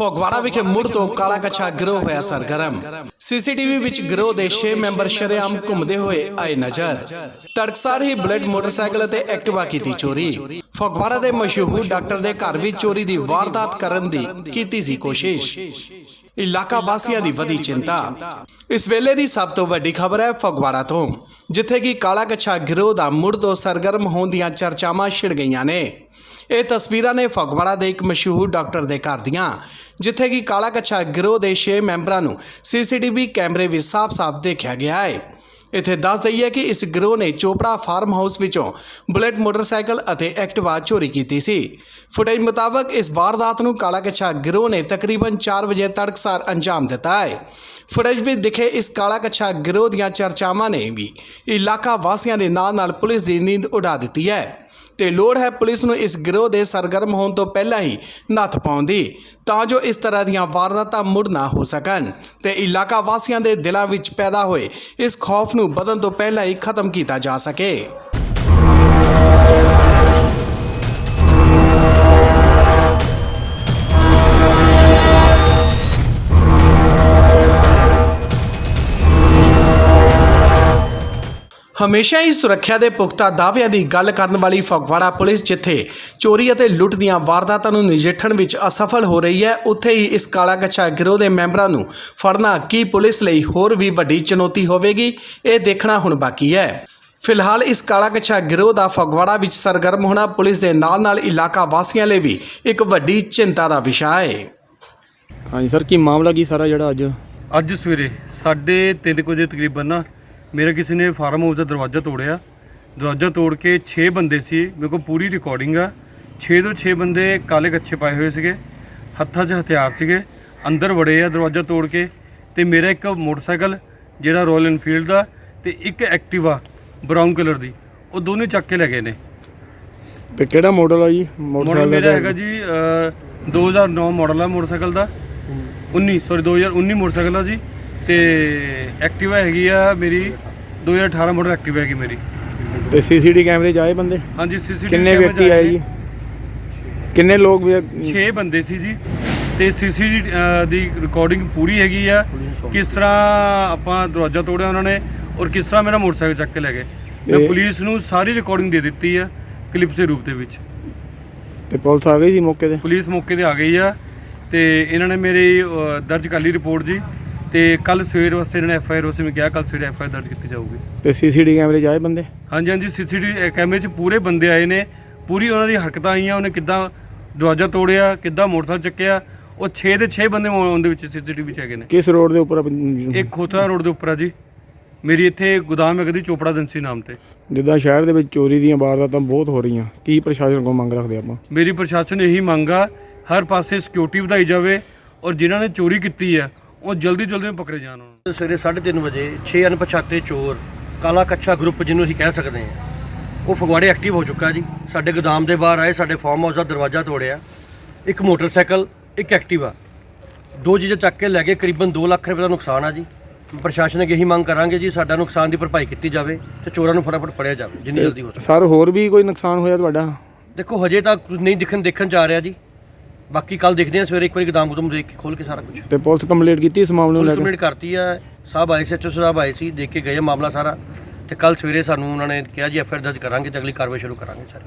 ਫਗਵਾੜਾ ਵਿਖੇ ਮੁੜ ਤੋਂ ਕਾਲਾ ਕੱਛਾ ਗਿਰੋਹ ਹੋਇਆ ਸਰਗਰਮ। ਸੀਸੀਟੀਵੀ ਵਿੱਚ ਗਿਰੋਹ ਦੇ 6 ਮੈਂਬਰ ਸ਼ਰੇਆਮ ਘੁੰਮਦੇ ਹੋਏ ਆਏ ਨਜ਼ਰ। ਤੜਕਸਾਰ ਹੀ ਬੁਲੇਟ ਮੋਟਰਸਾਈਕਲ ਅਤੇ ਐਕਟਿਵਾ ਕੀਤੀ ਚੋਰੀ। ਫਗਵਾੜਾ ਦੇ ਮਸ਼ਹੂਰ ਡਾਕਟਰ ਦੇ ਘਰ ਵਿੱਚ ਚੋਰੀ ਦੀ ਵਾਰਦਾਤ ਕਰਨ ਦੀ ਕੀਤੀ ਸੀ ਕੋਸ਼ਿਸ਼। ਇਲਾਕਾ ਵਾਸੀਆਂ ਦੀ ਵਧੀ ਚਿੰਤਾ। ਇਸ ਵੇਲੇ ਦੀ ਸਭ ਤੋਂ ਵੱਡੀ ਖਬਰ ਹੈ ਫਗਵਾੜਾ ਤੋਂ, ਜਿੱਥੇ ਕਿ ਕਾਲਾ ਕੱਛਾ ਗਿਰੋਹ ਦਾ ਮੁੜ ਤੋਂ ਸਰਗਰਮ ਹੋਣ ਦੀਆਂ ਚਰਚਾਵਾਂ ਛਿੜ ਗਈਆਂ ਨੇ। ਇਹ ਤਸਵੀਰਾਂ ਨੇ ਫਗਵਾੜਾ ਦੇ ਇੱਕ ਮਸ਼ਹੂਰ ਡਾਕਟਰ ਦੇ ਘਰ ਦੀਆਂ, ਜਿੱਥੇ ਕਿ ਕਾਲਾ ਕੱਛਾ ਗਿਰੋਹ ਦੇ 6 ਮੈਂਬਰਾਂ ਨੂੰ ਸੀਸੀਟੀਵੀ ਕੈਮਰੇ ਵਿੱਚ ਸਾਫ਼-ਸਾਫ਼ ਦੇਖਿਆ ਗਿਆ ਹੈ। ਇੱਥੇ ਦੱਸ ਦਈਏ ਕਿ ਇਸ ਗਿਰੋਹ ਨੇ ਚੋਪੜਾ ਫਾਰਮ ਹਾਊਸ ਵਿੱਚੋਂ ਬੁਲੇਟ ਮੋਟਰਸਾਈਕਲ ਅਤੇ ਐਕਟਿਵਾ ਚੋਰੀ ਕੀਤੀ ਸੀ। ਫੁਟੇਜ ਮੁਤਾਬਕ ਇਸ ਵਾਰਦਾਤ ਨੂੰ ਕਾਲਾ ਕੱਛਾ ਗਿਰੋਹ ਨੇ ਤਕਰੀਬਨ 4 ਵਜੇ ਤੜਕਸਾਰ ਅੰਜਾਮ ਦਿੱਤਾ ਹੈ। ਫੁਟੇਜ ਵਿੱਚ ਦਿਖੇ ਇਸ ਕਾਲਾ ਕੱਛਾ ਗਿਰੋਹ ਦੀਆਂ ਚਰਚਾਵਾਂ ਨੇ ਵੀ ਇਲਾਕਾ ਵਾਸੀਆਂ ਦੇ ਨਾਲ ਨਾਲ ਪੁਲਿਸ ਦੀ ਨੀਂਦ ਉਡਾ ਦਿੱਤੀ ਹੈ। ਤੇ ਲੋੜ ਹੈ ਪੁਲਿਸ ਨੂੰ ਇਸ ਗਿਰੋਹ ਦੇ ਸਰਗਰਮ ਹੋਣ ਤੋਂ ਪਹਿਲਾਂ ਹੀ ਨੱਥ ਪਾਉਣ ਦੀ, ਤਾਂ ਜੋ ਇਸ ਤਰ੍ਹਾਂ ਦੀਆਂ ਵਾਰਦਾਤਾਂ ਮੁੜ ਨਾ ਹੋ ਸਕਣ ਤੇ ਇਲਾਕਾ ਵਾਸੀਆਂ ਦੇ ਦਿਲਾਂ ਵਿੱਚ ਪੈਦਾ ਹੋਏ ਇਸ ਖੌਫ ਨੂੰ ਬਦਨ ਤੋਂ ਪਹਿਲਾਂ ਹੀ ਖਤਮ ਕੀਤਾ ਜਾ ਸਕੇ। ਹਮੇਸ਼ਾ ਹੀ ਸੁਰੱਖਿਆ ਦੇ ਪੁਖਤਾ ਦਾਅਵਿਆਂ ਦੀ ਗੱਲ ਕਰਨ ਵਾਲੀ ਫਗਵਾੜਾ ਪੁਲਿਸ ਜਿੱਥੇ ਚੋਰੀ ਅਤੇ ਲੁੱਟ ਦੀਆਂ ਵਾਰਦਾਤਾਂ ਨੂੰ ਨਜਿੱਠਣ ਵਿੱਚ ਅਸਫਲ ਹੋ ਰਹੀ ਹੈ ਉੱਥੇ ਹੀ ਇਸ ਕਾਲਾ ਕੱਛਾ ਗਿਰੋਹ ਦੇ ਮੈਂਬਰਾਂ ਨੂੰ ਫੜਨਾ ਕੀ ਪੁਲਿਸ ਲਈ ਹੋਰ ਵੀ ਵੱਡੀ ਚੁਣੌਤੀ ਹੋਵੇਗੀ ਇਹ ਦੇਖਣਾ ਹੁਣ ਬਾਕੀ ਹੈ। ਫਿਲਹਾਲ ਇਸ ਕਾਲਾ ਕੱਛਾ ਗਿਰੋਹ ਦਾ ਫਗਵਾੜਾ ਵਿੱਚ ਸਰਗਰਮ ਹੋਣਾ ਪੁਲਿਸ ਦੇ ਨਾਲ-ਨਾਲ ਇਲਾਕਾ ਵਾਸੀਆਂ ਲਈ ਵੀ ਇੱਕ ਵੱਡੀ ਚਿੰਤਾ ਦਾ ਵਿਸ਼ਾ ਹੈ। ਹਾਂਜੀ ਸਰ ਕੀ ਮਾਮਲਾ ਕੀ ਸਾਰਾ ਜਿਹੜਾ ਅੱਜ? ਅੱਜ ਸਵੇਰੇ ਸਾਢੇ ਤਿੰਨ ਕੁ ਵਜੇ ਤਕਰੀਬਨ ਨਾ ਮੇਰਾ ਕਿਸੇ ਨੇ ਫਾਰਮ ਹਾਊਸ ਦਾ ਦਰਵਾਜ਼ਾ ਤੋੜਿਆ। ਦਰਵਾਜ਼ਾ ਤੋੜ ਕੇ 6 ਬੰਦੇ ਸੀ ਮੇਰੇ ਕੋਲ ਪੂਰੀ ਰਿਕਾਰਡਿੰਗ ਆ। 6 ਤੋਂ 6 ਬੰਦੇ ਕਾਲੇ ਕੱਛੇ ਪਾਏ ਹੋਏ ਸੀਗੇ ਹੱਥਾਂ 'ਚ ਹਥਿਆਰ ਸੀਗੇ ਅੰਦਰ ਵੜੇ ਆ ਦਰਵਾਜ਼ਾ ਤੋੜ ਕੇ ਤੇ ਮੇਰਾ ਇੱਕ ਮੋਟਰਸਾਈਕਲ ਜਿਹੜਾ ਰਾਇਲ ਇਨਫੀਲਡ ਦਾ ਤੇ ਇੱਕ ਐਕਟਿਵਾ ਬਰਾਊਨ ਕਲਰ ਦੀ ਉਹ ਦੋਨੇ ਚੱਕ ਕੇ ਲੈ ਗਏ ਨੇ। ਤੇ ਕਿਹੜਾ ਮਾਡਲ ਆ ਜੀ? ਮਾਡਲ ਮੇਰਾ ਹੈਗਾ ਜੀ ਅ, 2009 ਮਾਡਲ ਆ ਮੋਟਰਸਾਈਕਲ ਦਾ। 19 ਸੌਰੀ 2019 ਮੋਟਰਸਾਈਕਲ ਆ ਜੀ। ਤੇ ਐਕਟਿਵਾ ਹੈਗੀ ਆ ਮੇਰੀ 2018 ਮਾਡਲ ਐਕਟਿਵਾ ਹੈਗੀ ਮੇਰੀ। ਤੇ ਸੀਸੀਟੀ ਕੈਮਰੇ 'ਚ ਆਏ ਬੰਦੇ? ਹਾਂਜੀ ਸੀਸੀਟੀਵੀ ਕਿੰਨੇ ਵਿਅਕਤੀ ਆਏ ਜੀ? ਕਿੰਨੇ ਲੋਕ ਵੀ 6 ਬੰਦੇ ਸੀ ਜੀ। ਤੇ ਸੀਸੀਟੀਵੀ ਦੀ ਰਿਕਾਰਡਿੰਗ ਪੂਰੀ ਹੈਗੀ ਆ। ਕਿਸ ਤਰ੍ਹਾਂ ਆਪਾਂ ਦਰਵਾਜ਼ਾ ਤੋੜਿਆ ਉਹਨਾਂ ਨੇ ਔਰ ਕਿਸ ਤਰ੍ਹਾਂ ਮੇਰਾ ਮੋਟਰਸਾਈਕਲ ਚੱਕ ਕੇ ਲੈ ਗਏ। ਮੈਂ ਪੁਲਿਸ ਨੂੰ ਸਾਰੀ ਰਿਕਾਰਡਿੰਗ ਦੇ ਦਿੱਤੀ ਆ ਕਲਿੱਪ ਦੇ ਰੂਪ ਦੇ ਵਿੱਚ। ਤੇ ਪੁਲਿਸ ਆ ਗਈ ਸੀ ਮੌਕੇ ਤੇ? ਪੁਲਿਸ ਮੌਕੇ ਤੇ ਆ ਗਈ ਆ। ਤੇ ਇਹਨਾਂ ਨੇ ਮੇਰੀ ਅ, ਦਰਜ ਕਰ ਲਈ ਰਿਪੋਰਟ ਜੀ। ਤੇ ਕੱਲ ਸਵੇਰ ਵਾਸਤੇ ਇਹਨਾਂ ਨੇ ਐਫ ਆਈ ਆਰ ਵਾਸਤੇ ਮੈਂ ਕਿਹਾ ਕੱਲ ਸਵੇਰੇ ਐਫ ਆਈ ਆਰ ਦਰਜ ਕੀਤੀ ਜਾਊਗੀ। ਤੇ ਸੀਸੀਟੀ ਕੈਮਰੇ 'ਚ ਆਏ ਬੰਦੇ? ਹਾਂਜੀ ਹਾਂਜੀ ਸੀਸੀਟੀਵੀ ਕੈਮਰੇ 'ਚ ਪੂਰੇ ਬੰਦੇ ਆਏ ਨੇ। ਪੂਰੀ ਉਹਨਾਂ ਦੀ ਹਰਕਤਾਂ ਆਈਆਂ ਉਹਨੇ ਕਿੱਦਾਂ ਦਰਵਾਜ਼ਾ ਤੋੜਿਆ ਕਿੱਦਾਂ ਮੋਟਰਸਾਈਕਲ ਚੱਕਿਆ ਉਹ 6 ਦੇ 6 ਬੰਦੇ ਉਹਦੇ ਵਿੱਚ ਸੀਸੀਟੀਵੀ 'ਚ ਹੈਗੇ ਨੇ। ਕਿਸ ਰੋਡ ਦੇ ਉੱਪਰ ਇੱਕ ਖੋਤਰਾ ਰੋਡ ਦੇ ਉੱਪਰ ਆ ਜੀ। ਮੇਰੀ ਇੱਥੇ ਗੋਦਾਮ ਹੈਗਾ ਦੀ ਚੋਪੜਾ ਏਜੰਸੀ ਨਾਮ ਤੇ। ਜਿੱਦਾਂ ਸ਼ਹਿਰ ਦੇ ਵਿੱਚ ਚੋਰੀ ਦੀਆਂ ਵਾਰਦਾਤਾਂ ਬਹੁਤ ਹੋ ਰਹੀਆਂ ਕੀ ਪ੍ਰਸ਼ਾਸਨ ਕੋਲ ਮੰਗ ਰੱਖਦੇ ਆਪਾਂ? ਮੇਰੀ ਪ੍ਰਸ਼ਾਸਨ ਇਹੀ ਮੰਗ ਆ ਹਰ ਪਾਸੇ ਸਿਕਿਉਰਿਟੀ ਵਧਾਈ ਜਾਵੇ ਔਰ ਜਿਨ੍ਹਾਂ ਨੇ ਚੋਰੀ ਕੀਤੀ ਆ ਉਹ ਜਲਦੀ ਜਲਦੀ ਪਕੜੇ ਜਾਣ ਉਹਨਾਂ। ਨੂੰ। ਸਵੇਰੇ 3:30 ਵਜੇ 6 ਅਣਪਛਾਤੇ ਚੋਰ ਕਾਲਾ ਕੱਛਾ ਗਰੁੱਪ ਜਿਹਨੂੰ ਅਸੀਂ ਕਹਿ ਸਕਦੇ ਹਾਂ ਉਹ ਫਗਵਾੜੇ ਐਕਟਿਵ ਹੋ ਚੁੱਕਾ ਜੀ। ਸਾਡੇ ਗੋਦਾਮ ਦੇ ਬਾਹਰ ਆਏ ਸਾਡੇ ਫਾਰਮ ਹਾਊਸ ਦਾ ਦਰਵਾਜ਼ਾ ਤੋੜਿਆ। ਇੱਕ ਮੋਟਰਸਾਈਕਲ ਇੱਕ ਐਕਟਿਵਾ ਦੋ ਚੀਜ਼ਾਂ ਚੱਕ ਕੇ ਲੈ ਗਏ ਕਰੀਬਨ 2 ਲੱਖ ਰੁਪਏ ਦਾ ਨੁਕਸਾਨ ਆ ਜੀ। ਪ੍ਰਸ਼ਾਸਨ ਅੱਗੇ ਇਹੀ ਮੰਗ ਕਰਾਂਗੇ ਜੀ ਸਾਡਾ ਨੁਕਸਾਨ ਦੀ ਭਰਪਾਈ ਕੀਤੀ ਜਾਵੇ ਤੇ ਚੋਰਾਂ ਨੂੰ ਫਟਾਫਟ ਫੜਿਆ ਜਾਵੇ ਜਿੰਨੀ ਜਲਦੀ ਹੋ ਸਕੇ। ਸਰ ਹੋਰ ਵੀ ਕੋਈ ਨੁਕਸਾਨ ਹੋਇਆ ਤੁਹਾਡਾ? ਦੇਖੋ ਹਜੇ ਤਾਂ ਕੁਝ ਨਹੀਂ ਦਿਖਣ ਦੇਖਣ ਚ ਆ ਰਿਹਾ ਜੀ। ਬਾਕੀ ਕੱਲ ਦੇਖਦੇ ਹਾਂ ਸਵੇਰੇ ਇੱਕ ਵਾਰੀ ਗੋਦਾਮ ਗੁਦਮ ਦੇਖ ਕੇ ਖੋਲ ਕੇ ਸਾਰਾ ਕੁਝ ਤੇ ਪੁਲਿਸ ਕੰਪਲੀਟ ਕੀਤੀ ਇਸ ਮਾਮਲੇ ਨੂੰ ਲੈ ਕੇ? ਕੰਪਲੀਟ ਕਰਤੀ ਹੈ ਸਾਹਿਬ ਆਏ ਸੀ ਐਚਓ ਸਾਹਿਬ ਆਏ ਸੀ ਦੇਖ ਕੇ ਗਏ ਆ ਮਾਮਲਾ ਸਾਰਾ। ਤੇ ਕੱਲ ਸਵੇਰੇ ਸਾਨੂੰ ਉਹਨਾਂ ਨੇ ਕਿਹਾ ਜੀ ਐਫਆਈਆਰ ਦਰਜ ਕਰਾਂਗੇ ਤੇ ਅਗਲੀ ਕਾਰਵਾਈ ਸ਼ੁਰੂ ਕਰਾਂਗੇ ਸਰ।